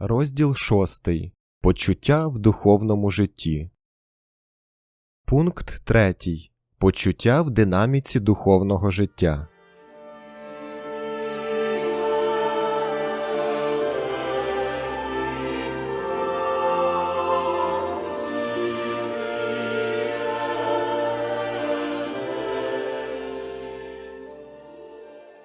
Розділ 6. Почуття в духовному житті. Пункт 3. Почуття в динаміці духовного життя.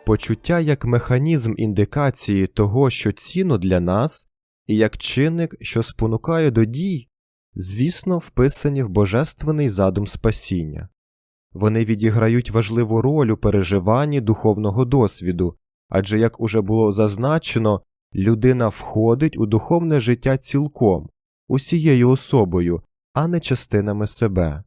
Почуття як механізм індикації того, що цінно для нас, і як чинник, що спонукає до дій, звісно, вписані в божественний задум спасіння. Вони відіграють важливу роль у переживанні духовного досвіду, адже, як уже було зазначено, людина входить у духовне життя цілком, усією особою, а не частинами себе.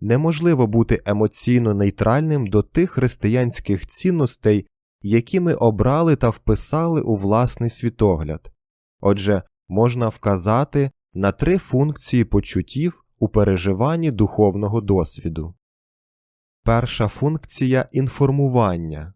Неможливо бути емоційно нейтральним до тих християнських цінностей, які ми обрали та вписали у власний світогляд. Отже, можна вказати на три функції почуттів у переживанні духовного досвіду. Перша функція інформування.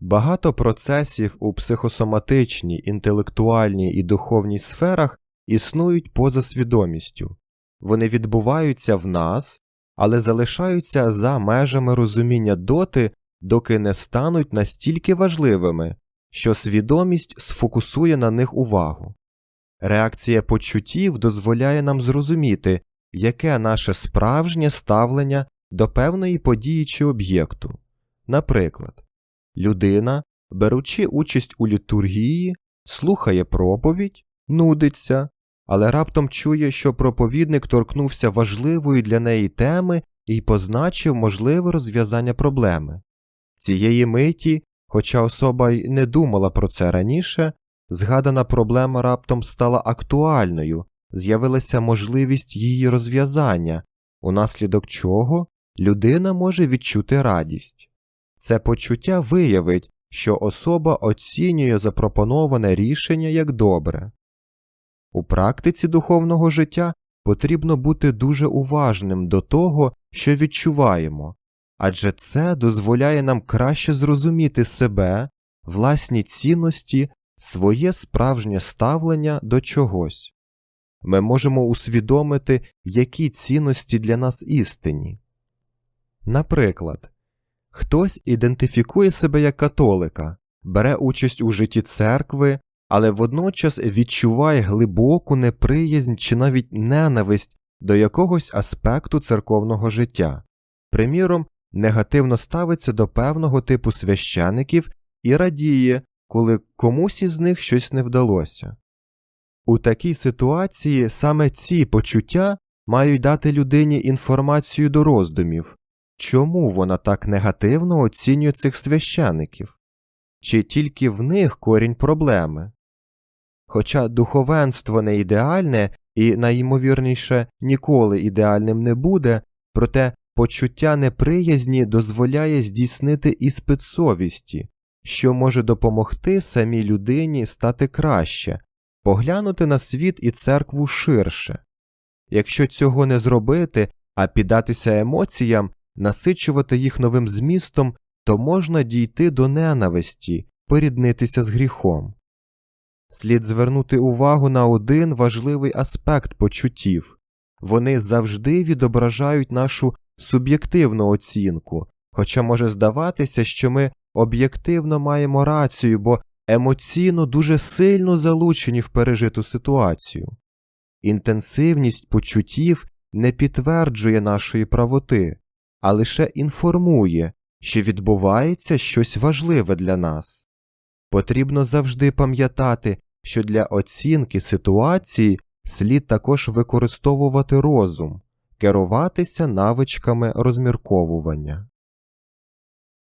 Багато процесів у психосоматичній, інтелектуальній і духовній сферах існують поза свідомістю. Вони відбуваються в нас, але залишаються за межами розуміння доти, доки не стануть настільки важливими, що свідомість сфокусує на них увагу. Реакція почуттів дозволяє нам зрозуміти, яке наше справжнє ставлення до певної події чи об'єкту. Наприклад, людина, беручи участь у літургії, слухає проповідь, нудиться, але раптом чує, що проповідник торкнувся важливої для неї теми і позначив можливе розв'язання проблеми. Цієї миті, хоча особа й не думала про це раніше, згадана проблема раптом стала актуальною, з'явилася можливість її розв'язання, унаслідок чого людина може відчути радість. Це почуття виявить, що особа оцінює запропоноване рішення як добре. У практиці духовного життя потрібно бути дуже уважним до того, що відчуваємо, адже це дозволяє нам краще зрозуміти себе, власні цінності, своє справжнє ставлення до чогось. Ми можемо усвідомити, які цінності для нас істинні. Наприклад, хтось ідентифікує себе як католика, бере участь у житті церкви, але водночас відчуває глибоку неприязнь чи навіть ненависть до якогось аспекту церковного життя, приміром, негативно ставиться до певного типу священиків і радіє, коли комусь із них щось не вдалося. У такій ситуації саме ці почуття мають дати людині інформацію до роздумів, чому вона так негативно оцінює цих священиків, чи тільки в них корінь проблеми. Хоча духовенство не ідеальне і, найімовірніше, ніколи ідеальним не буде, проте почуття неприязні дозволяє здійснити іспит совісті, що може допомогти самій людині стати краще, поглянути на світ і церкву ширше. Якщо цього не зробити, а піддатися емоціям, насичувати їх новим змістом, то можна дійти до ненависті, поріднитися з гріхом. Слід звернути увагу на один важливий аспект почуттів вони завжди відображають нашу суб'єктивну оцінку, хоча може здаватися, що ми об'єктивно маємо рацію, бо емоційно дуже сильно залучені в пережиту ситуацію. Інтенсивність почуттів не підтверджує нашої правоти, а лише інформує, що відбувається щось важливе для нас. Потрібно завжди пам'ятати, що для оцінки ситуації слід також використовувати розум, керуватися навичками розмірковування.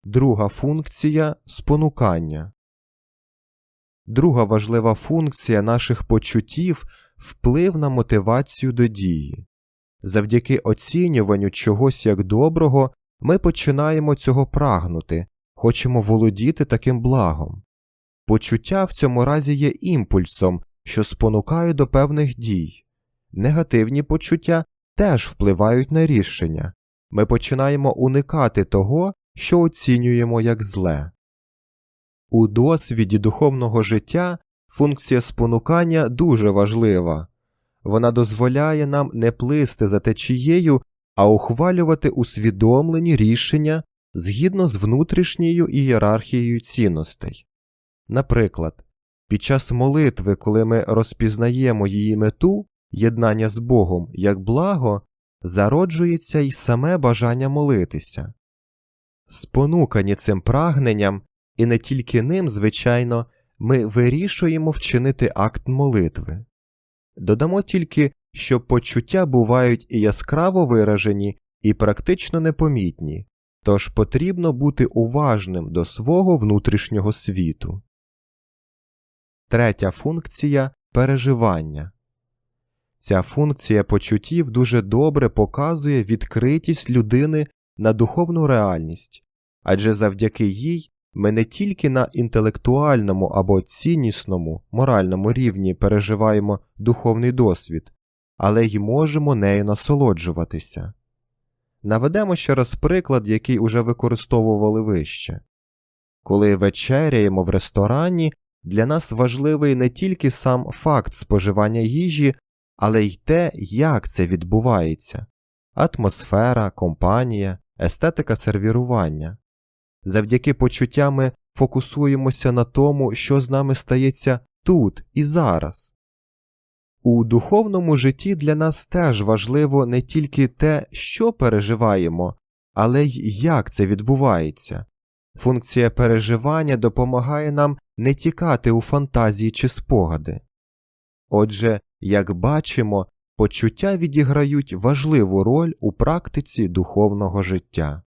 Друга функція спонукання. Друга важлива функція наших почуттів вплив на мотивацію до дії. Завдяки оцінюванню чогось як доброго ми починаємо цього прагнути, хочемо володіти таким благом. Почуття в цьому разі є імпульсом, що спонукає до певних дій. Негативні почуття теж впливають на рішення. Ми починаємо уникати того, що оцінюємо як зле. У досвіді духовного життя Функція спонукання дуже важлива. Вона дозволяє нам не плисти за течією, а ухвалювати усвідомлені рішення згідно з внутрішньою ієрархією цінностей. Наприклад, під час молитви, коли ми розпізнаємо її мету, єднання з Богом як благо, зароджується й саме бажання молитися. Спонукані цим прагненням, і не тільки ним, звичайно, ми вирішуємо вчинити акт молитви. Додамо тільки, що почуття бувають і яскраво виражені, і практично непомітні, тож потрібно бути уважним до свого внутрішнього світу. Третя функція переживання. Ця функція почуттів дуже добре показує відкритість людини на духовну реальність, адже завдяки їй ми не тільки на інтелектуальному або ціннісному моральному рівні переживаємо духовний досвід, але й можемо нею насолоджуватися. Наведемо ще раз приклад, який уже використовували вище. Коли вечеряємо в ресторані, для нас важливий не тільки сам факт споживання їжі, але й те, як це відбувається атмосфера, компанія, естетика сервірування. Завдяки почуттям ми фокусуємося на тому, що з нами стається тут і зараз. У духовному житті для нас теж важливо не тільки те, що переживаємо, але й як це відбувається. Функція переживання допомагає нам не тікати у фантазії чи спогади. Отже, як бачимо, почуття відіграють важливу роль у практиці духовного життя.